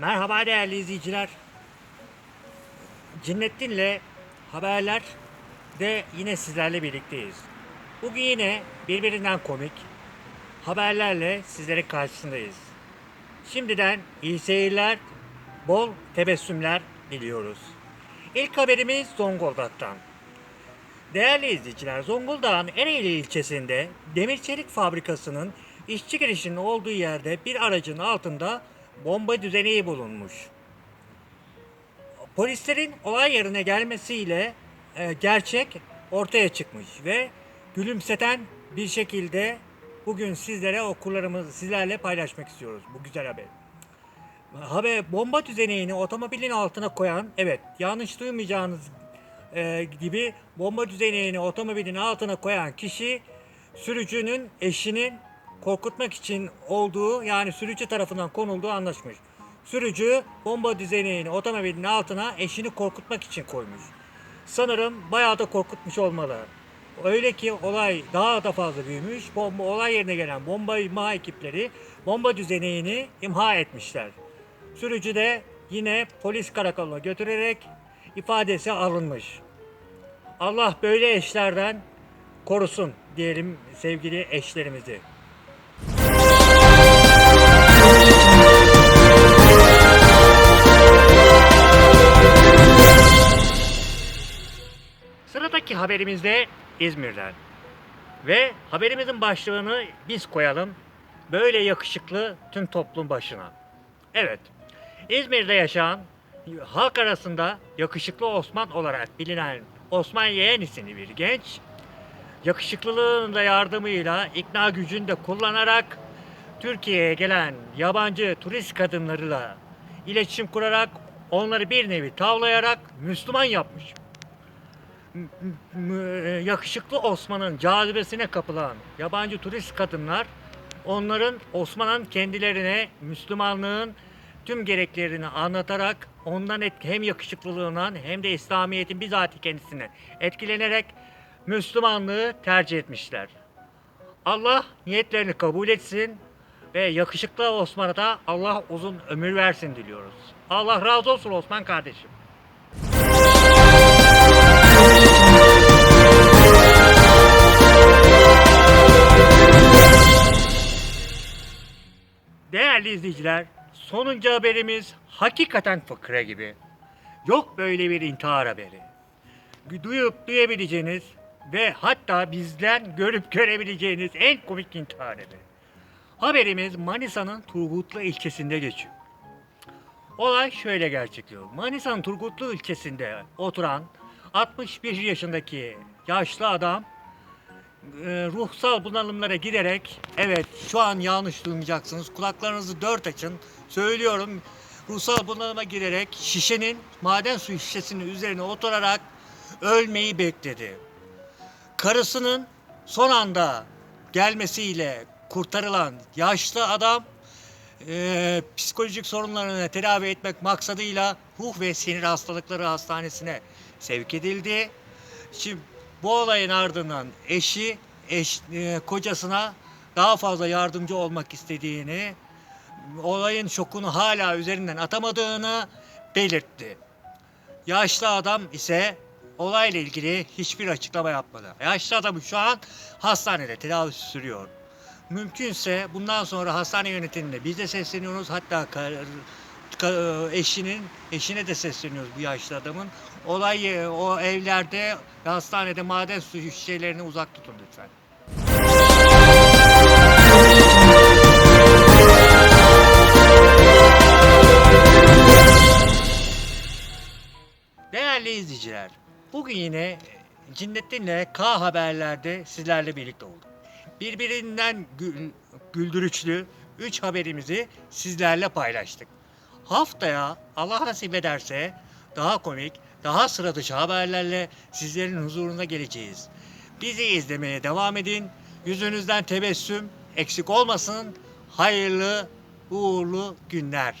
Merhaba değerli izleyiciler. Cinnettin'le haberler de yine sizlerle birlikteyiz. Bugün yine birbirinden komik haberlerle sizlerin karşısındayız. Şimdiden iyi seyirler, bol tebessümler diliyoruz. İlk haberimiz Zonguldak'tan. Değerli izleyiciler, Zonguldak'ın Ereğli ilçesinde demir çelik fabrikasının işçi girişinin olduğu yerde bir aracın altında bomba düzeneği bulunmuş. Polislerin olay yerine gelmesiyle e, gerçek ortaya çıkmış ve gülümseten bir şekilde bugün sizlere okurlarımız sizlerle paylaşmak istiyoruz bu güzel haberi. Haber bomba düzeneğini otomobilin altına koyan evet yanlış duymayacağınız e, gibi bomba düzeneğini otomobilin altına koyan kişi sürücünün eşinin korkutmak için olduğu yani sürücü tarafından konulduğu anlaşmış. Sürücü bomba düzeneğini otomobilin altına eşini korkutmak için koymuş. Sanırım bayağı da korkutmuş olmalı. Öyle ki olay daha da fazla büyümüş. Bomba, olay yerine gelen bomba imha ekipleri bomba düzeneğini imha etmişler. Sürücü de yine polis karakoluna götürerek ifadesi alınmış. Allah böyle eşlerden korusun diyelim sevgili eşlerimizi. Haberimiz de İzmir'den. Ve haberimizin başlığını biz koyalım. Böyle yakışıklı tüm toplum başına. Evet. İzmir'de yaşayan halk arasında yakışıklı Osman olarak bilinen Osman Yeğen isimli bir genç yakışıklılığının da yardımıyla ikna gücünü de kullanarak Türkiye'ye gelen yabancı turist kadınlarıyla iletişim kurarak onları bir nevi tavlayarak Müslüman yapmış. M- yakışıklı Osman'ın cazibesine kapılan yabancı turist kadınlar onların Osman'ın kendilerine Müslümanlığın tüm gereklerini anlatarak ondan et, hem yakışıklılığından hem de İslamiyet'in bizatihi kendisine etkilenerek Müslümanlığı tercih etmişler. Allah niyetlerini kabul etsin ve yakışıklı Osman'a da Allah uzun ömür versin diliyoruz. Allah razı olsun Osman kardeşim. Değerli izleyiciler, sonuncu haberimiz hakikaten fıkra gibi. Yok böyle bir intihar haberi. Duyup duyabileceğiniz ve hatta bizden görüp görebileceğiniz en komik intihar haberi. Haberimiz Manisa'nın Turgutlu ilçesinde geçiyor. Olay şöyle gerçekleşiyor. Manisa'nın Turgutlu ilçesinde oturan 61 yaşındaki yaşlı adam e, ruhsal bunalımlara giderek evet şu an yanlış duymayacaksınız. Kulaklarınızı dört açın. Söylüyorum ruhsal bunalıma girerek şişenin maden suyu şişesinin üzerine oturarak ölmeyi bekledi. Karısının son anda gelmesiyle kurtarılan yaşlı adam e, psikolojik sorunlarını tedavi etmek maksadıyla ruh ve sinir hastalıkları hastanesine sevk edildi. Şimdi bu olayın ardından eşi eş, e, kocasına daha fazla yardımcı olmak istediğini, olayın şokunu hala üzerinden atamadığını belirtti. Yaşlı adam ise olayla ilgili hiçbir açıklama yapmadı. Yaşlı adam şu an hastanede tedavisi sürüyor. Mümkünse bundan sonra hastane yönetimine biz de sesleniyoruz. Hatta eşinin eşine de sesleniyoruz bu yaşlı adamın. Olay o evlerde ve hastanede maden suyu şişelerini uzak tutun lütfen. Değerli izleyiciler, bugün yine Cinnettin'le K Haberler'de sizlerle birlikte olduk. Birbirinden gül- güldürüçlü 3 haberimizi sizlerle paylaştık. Haftaya Allah nasip ederse daha komik, daha sıra dışı haberlerle sizlerin huzuruna geleceğiz. Bizi izlemeye devam edin. Yüzünüzden tebessüm eksik olmasın. Hayırlı, uğurlu günler.